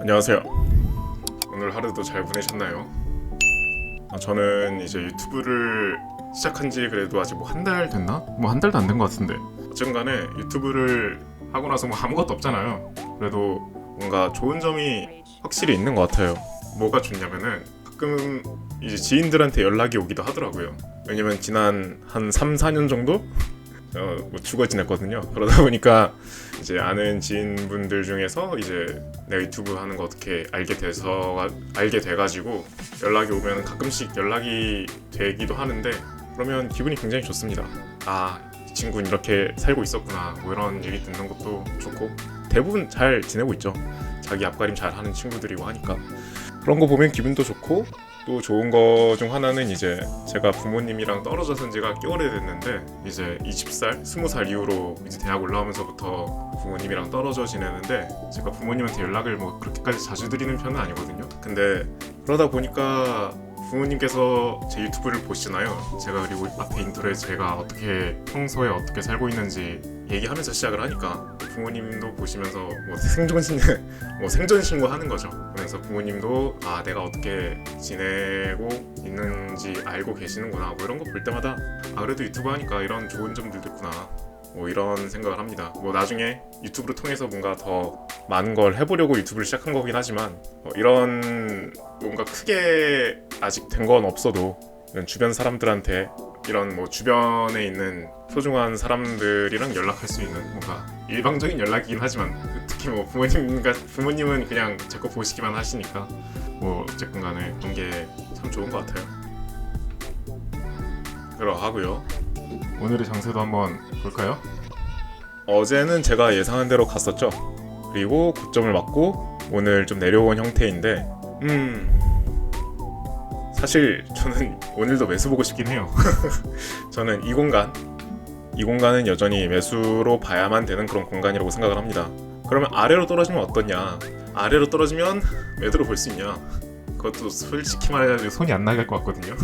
안녕하세요. 오늘 하루도 잘 보내셨나요? 아, 저는 이제 유튜브를 시작한 지 그래도 아직 뭐 한 달 됐나? 뭐 한 달도 안 된 것 같은데 어쨌간에 유튜브를 하고 나서 뭐 아무것도 없잖아요. 그래도 뭔가 좋은 점이 확실히 있는 것 같아요. 뭐가 좋냐면은 가끔 이제 지인들한테 연락이 오기도 하더라고요. 왜냐면 지난 한 3, 4년 정도 어, 뭐 죽어 지냈거든요. 그러다 보니까 이제 아는 지인분들 중에서 이제 내가 유튜브 하는 거 어떻게 알게 돼서 알게 돼가지고 연락이 오면 가끔씩 연락이 되기도 하는데 그러면 기분이 굉장히 좋습니다. 아, 이 친구는 이렇게 살고 있었구나. 뭐 이런 얘기 듣는 것도 좋고 대부분 잘 지내고 있죠. 자기 앞가림 잘 하는 친구들이고 하니까 그런 거 보면 기분도 좋고 또 좋은 거 중 하나는 이제 제가 부모님이랑 떨어져 산 지가 꽤 오래됐는데 이제 20살, 20살 이후로 이제 대학 올라오면서부터 부모님이랑 떨어져 지내는데 제가 부모님한테 연락을 뭐 그렇게까지 자주 드리는 편은 아니거든요. 근데 그러다 보니까 부모님께서 제 유튜브를 보시나요? 제가 그리고 앞에 인트로에 제가 어떻게 평소에 어떻게 살고 있는지 얘기하면서 시작을 하니까 부모님도 보시면서 뭐 생존 신 뭐 생존 신고하는 거죠. 그래서 부모님도 아 내가 어떻게 지내고 있는지 알고 계시는구나 뭐 이런 거 볼 때마다 아 그래도 유튜브 하니까 이런 좋은 점들도 있구나 뭐 이런 생각을 합니다. 뭐 나중에 유튜브를 통해서 뭔가 더 많은 걸 해보려고 유튜브를 시작한 거긴 하지만 어, 이런 뭔가 크게 아직 된 건 없어도 주변 사람들한테 이런 뭐 주변에 있는 소중한 사람들이랑 연락할 수 있는 뭔가 일방적인 연락이긴 하지만 특히 뭐 부모님과 부모님은 그냥 제거 보시기만 하시니까 뭐 어쨌든 간에 그런 게 참 좋은 것 같아요. 그러하고요. 오늘의 장세도 한번 볼까요? 어제는 제가 예상한 대로 갔었죠. 그리고 고점을 맞고 오늘 좀 내려온 형태인데, 음 사실 저는 오늘도 매수 보고 싶긴 해요. 저는 이 공간, 이 공간은 여전히 매수로 봐야만 되는 그런 공간이라고 생각을 합니다. 그러면 아래로 떨어지면 어떠냐? 아래로 떨어지면 매도로 볼 수 있냐? 그것도 솔직히 말해서 손이 안 나갈 것 같거든요.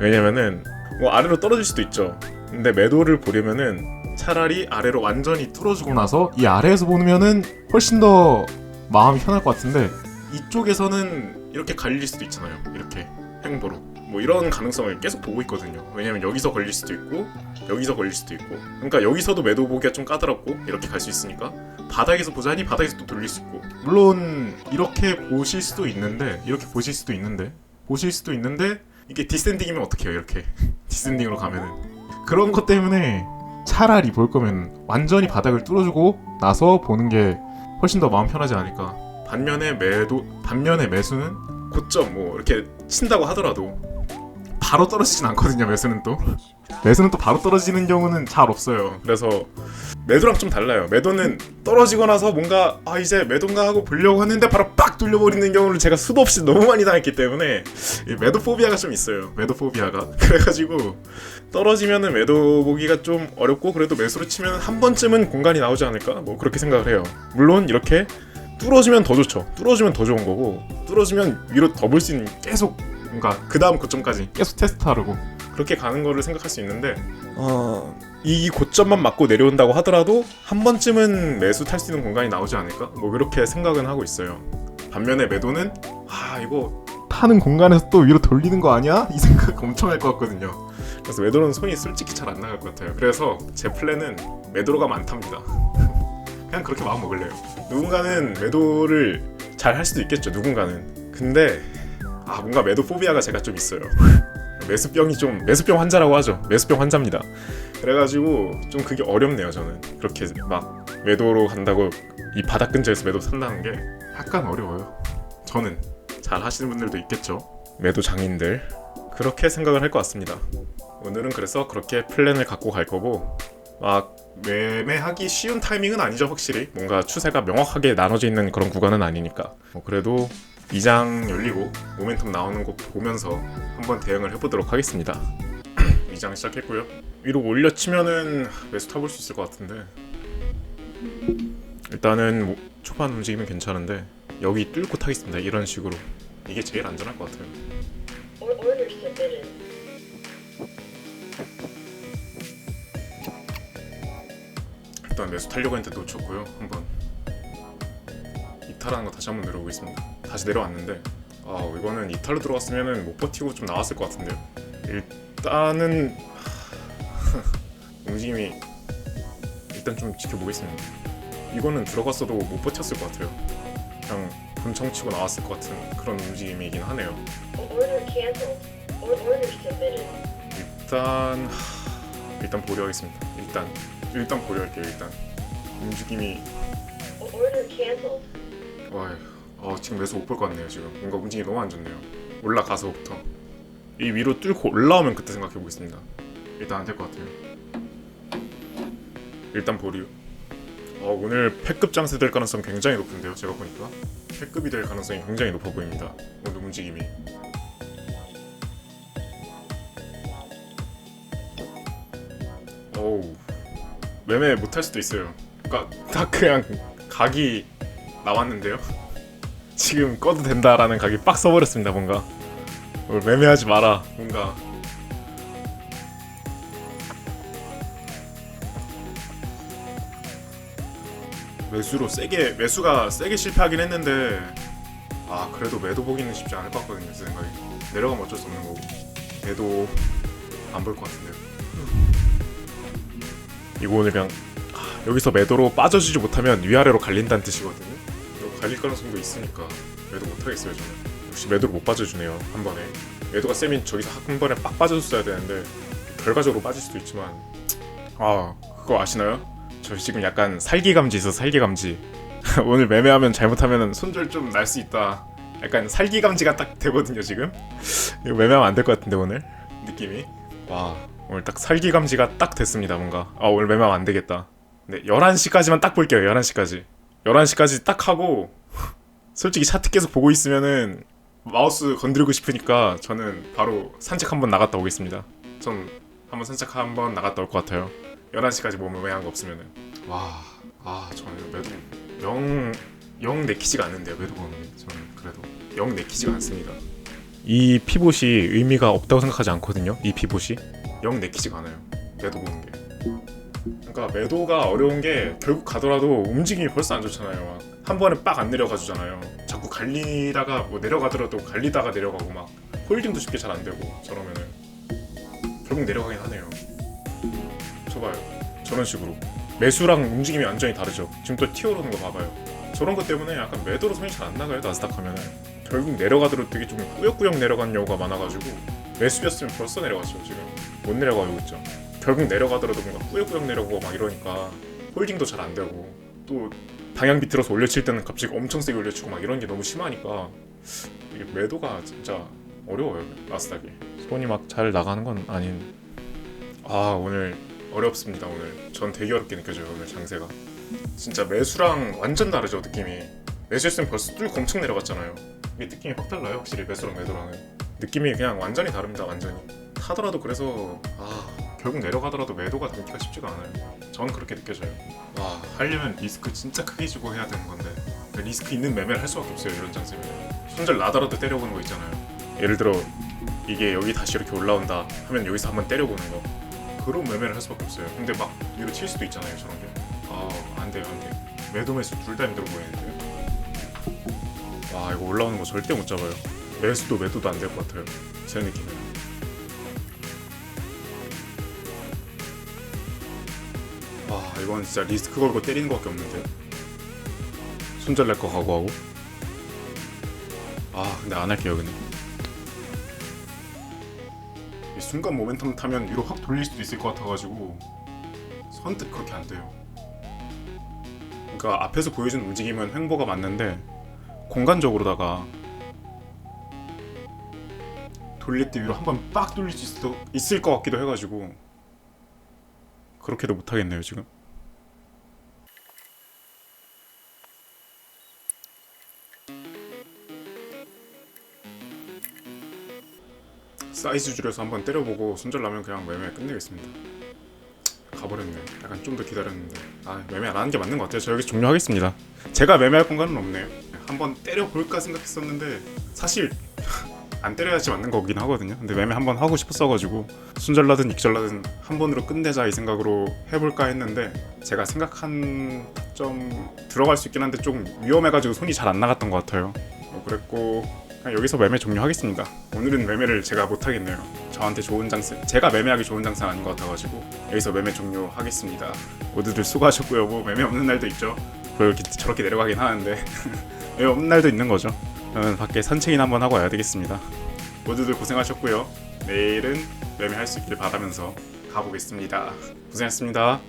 왜냐면은 뭐 아래로 떨어질 수도 있죠. 근데 매도를 보려면은 차라리 아래로 완전히 뚫어주고 나서 이 아래에서 보면은 훨씬 더 마음이 편할 것 같은데 이쪽에서는 이렇게 갈릴 수도 있잖아요. 이렇게 행보로. 뭐 이런 가능성을 계속 보고 있거든요. 왜냐면 여기서 걸릴 수도 있고 여기서 걸릴 수도 있고. 그러니까 여기서도 매도 보기가 좀 까다롭고 이렇게 갈 수 있으니까 바닥에서 보자니 바닥에서 또 돌릴 수 있고. 물론 이렇게 보실 수도 있는데 이렇게 보실 수도 있는데 보실 수도 있는데 이게 디센딩이면 어떡해요 이렇게. 디센딩으로 가면은 그런 것 때문에 차라리 볼 거면 완전히 바닥을 뚫어주고 나서 보는 게 훨씬 더 마음 편하지 않을까. 반면에 매도 반면에 매수는 고점 뭐 이렇게 친다고 하더라도 바로 떨어지진 않거든요 매수는 또. 매수는 또 바로 떨어지는 경우는 잘 없어요. 그래서 매도랑 좀 달라요. 매도는 떨어지고 나서 뭔가 아 이제 매도인가 하고 보려고 하는데 바로 빡 뚫려버리는 경우를 제가 수도 없이 너무 많이 당했기 때문에 이 매도 포비아가 좀 있어요. 매도 포비아가. 그래가지고 떨어지면은 매도 보기가 좀 어렵고 그래도 매수로 치면 한 번쯤은 공간이 나오지 않을까? 뭐 그렇게 생각을 해요. 물론 이렇게 뚫어지면 더 좋죠. 뚫어지면 더 좋은 거고 뚫어지면 위로 더 볼 수 있는 계속 뭔가 그 다음 고점까지 계속 테스트하려고 그렇게 가는 거를 생각할 수 있는데 어... 이 고점만 맞고 내려온다고 하더라도 한 번쯤은 매수 탈 수 있는 공간이 나오지 않을까? 뭐 그렇게 생각은 하고 있어요. 반면에 매도는 아 이거 타는 공간에서 또 위로 돌리는 거 아니야? 이 생각 엄청 할 것 같거든요. 그래서 매도는 손이 솔직히 잘 안 나갈 것 같아요. 그래서 제 플랜은 매도로가 많답니다. 그냥 그렇게 마음 먹을래요. 누군가는 매도를 잘 할 수도 있겠죠 누군가는. 근데 아 뭔가 매도 포비아가 제가 좀 있어요. 매수병이 좀 매수병 환자라고 하죠. 매수병 환자입니다. 그래가지고 좀 그게 어렵네요 저는. 그렇게 막 매도로 간다고 이 바닥 근처에서 매도 산다는 게 약간 어려워요. 저는 잘 하시는 분들도 있겠죠. 매도 장인들. 그렇게 생각을 할 것 같습니다. 오늘은 그래서 그렇게 플랜을 갖고 갈 거고 막 매매하기 쉬운 타이밍은 아니죠 확실히. 뭔가 추세가 명확하게 나눠져 있는 그런 구간은 아니니까. 뭐 그래도 2장 열리고 모멘텀 나오는 거 보면서 한번 대응을 해보도록 하겠습니다. 2장 시작했고요. 위로 올려치면은 매수 타볼 수 있을 것 같은데. 일단은 뭐 초반 움직이면 괜찮은데 여기 뚫고 타겠습니다. 이런 식으로. 이게 제일 안전할 것 같아요. 일단 매수 타려고 했는데 놓쳤고요. 한번 이 이탈하는 거 다시 한번 내려보겠습니다. 다시 내려왔는데 아 이거는 이탈로 들어갔으면은 못 버티고 좀 나왔을 것 같은데요. 일단은 움직임이 일단 좀 지켜보겠습니다. 이거는 들어갔어도 못 버텼을 것 같아요. 그냥 본청 치고 나왔을 것 같은 그런 움직임이긴 하네요. Submitted. 일단 일단 보류하겠습니다. 일단 일단 보류할게요. 일단 움직임이 canceled. 와, 어, 지금 매수 못 볼 것 같네요. 지금 뭔가 움직임이 너무 안 좋네요. 올라가서부터 이 위로 뚫고 올라오면 그때 생각해 보겠습니다. 일단 안 될 것 같아요. 일단 보류. 어, 오늘 패급 장세 될 가능성 굉장히 높은데요. 제가 보니까 패급이 될 가능성이 굉장히 높아 보입니다. 오늘 움직임이. 어우 매매 못할 수도 있어요. 그러니까 딱 그냥 각이 나왔는데요. 지금 꺼도 된다라는 각이 빡 써버렸습니다. 뭔가 뭘 매매하지 마라. 뭔가 매수로 세게 매수가 세게 실패하긴 했는데 아 그래도 매도 보기는 쉽지 않을 것 같거든요. 제 생각에 내려가면 어쩔 수 없는 거고 매도 안 볼 것 같은데요. 이거 오늘 그냥 아, 여기서 매도로 빠져주지 못하면 위아래로 갈린다는 뜻이거든요. 갈릴 가능성도 있으니까 매도 못 하겠어요 저는. 역시 매도를 못 빠져주네요 한 번에. 매도가 세면 저기서 한 번에 빡 빠져줬어야 되는데 결과적으로 빠질 수도 있지만 아 그거 아시나요? 저 지금 약간 살기감지 있어 살기감지. 오늘 매매하면 잘못하면 손절 좀 날 수 있다. 약간 살기감지가 딱 되거든요 지금. 이거 매매하면 안 될 것 같은데 오늘 느낌이. 와 오늘 딱 살기감지가 딱 됐습니다 뭔가. 아 오늘 매매하면 안 되겠다. 네 11시까지만 딱 볼게요 11시까지. 11시까지 딱 하고 솔직히 차트 계속 보고 있으면은 마우스 건드리고 싶으니까 저는 바로 산책 한번 나갔다 오겠습니다. 전 한번 산책 한번 나갔다 올 것 같아요. 11시까지 뭐 매매한 거 없으면은. 와, 아 저는 매도 영, 영 내키지가 않는데요 매도 보는 게 저는 그래도 영 내키지가 않습니다. 이 피봇이 의미가 없다고 생각하지 않거든요. 이 피봇이 영 내키지가 않아요. 매도 보는 게. 그러니까 매도가 어려운 게 결국 가더라도 움직임이 벌써 안 좋잖아요. 막한 번에 빡 안 내려가 주잖아요. 자꾸 갈리다가 뭐 내려가더라도 갈리다가 내려가고 막 홀딩도 쉽게 잘 안 되고 저러면은 결국 내려가긴 하네요. 저 봐요. 저런 식으로 매수랑 움직임이 완전히 다르죠. 지금 또 튀어오르는 거 봐봐요. 저런 것 때문에 약간 매도로 손이 잘 안 나가요 나스닥 하면은 결국 내려가더라도 되게 좀 꾸역꾸역 내려간 경우가 많아가지고 매수였으면 벌써 내려갔죠 지금 못 내려가고 있죠. 결국 내려가더라도 뭔가 꾸역꾸역 내려가고 막 이러니까 홀딩도 잘 안 되고 또 방향 비틀어서 올려칠 때는 갑자기 엄청 세게 올려치고 막 이런 게 너무 심하니까 이게 매도가 진짜 어려워요 나스닥이. 손이 막 잘 나가는 건 아닌. 아 오늘 어렵습니다 오늘. 전 되게 어렵게 느껴져요 오늘 장세가. 진짜 매수랑 완전 다르죠 느낌이. 매수했으면 벌써 뚫고 엄청 내려갔잖아요. 이게 느낌이 확 달라요 확실히 매수랑 매도랑은. 느낌이 그냥 완전히 다릅니다 완전히. 하더라도 그래서 아 결국 내려가더라도 매도가 담기가 쉽지가 않아요. 저는 그렇게 느껴져요. 와 하려면 리스크 진짜 크게 지고 해야 되는 건데 리스크 있는 매매를 할 수밖에 없어요 이런 장세면 손절 나더라도 때려보는 거 있잖아요. 예를 들어 이게 여기 다시 이렇게 올라온다 하면 여기서 한번 때려보는 거. 그런 매매를 할 수밖에 없어요. 근데 막 위로 칠 수도 있잖아요 저런 게 아안 돼요 안 돼 매도 매수 둘 다 힘들어 보이는데요 와 이거 올라오는 거 절대 못 잡아요. 매수도 매도도 안 될 것 같아요. 제 느낌은 와 이건 진짜 리스크 걸고 때리는 것밖에 없는데. 손절 낼거 각오하고. 아 근데 안 할게요 그냥. 이 순간 모멘텀 타면 위로 확 돌릴 수도 있을 것 같아가지고 선뜻 그렇게 안 돼요. 그러니까 앞에서 보여준 움직임은 횡보가 맞는데 공간적으로다가 돌릴 때 위로 한번 빡 돌릴 수 있을 것 같기도 해가지고 그렇게도 못하겠네요 지금. 사이즈 줄여서 한번 때려보고 손절 나면 그냥 매매 끝내겠습니다. 가버렸네. 약간 좀 더 기다렸는데. 아 매매 안 하는 게 맞는 것 같아요. 저 여기서 종료하겠습니다. 제가 매매할 공간은 없네요. 한번 때려볼까 생각했었는데 사실 안 때려야지 맞는 거긴 하거든요. 근데 매매 한번 하고 싶었어가지고 순절라든 익절라든 한 번으로 끝내자 이 생각으로 해볼까 했는데 제가 생각한 점 들어갈 수 있긴 한데 좀 위험해가지고 손이 잘 안 나갔던 것 같아요. 어, 그랬고 여기서 매매 종료하겠습니다. 오늘은 매매를 제가 못 하겠네요. 저한테 좋은 장세, 제가 매매하기 좋은 장사 아닌 것 같아가지고 여기서 매매 종료하겠습니다. 모두들 수고하셨고요. 뭐 매매 없는 날도 있죠. 뭐 이렇게 저렇게 내려가긴 하는데 매매 없는 날도 있는 거죠. 저는 밖에 산책이나 한번 하고 와야 되겠습니다. 모두들 고생하셨고요. 내일은 매매할 수 있길 바라면서 가보겠습니다. 고생했습니다.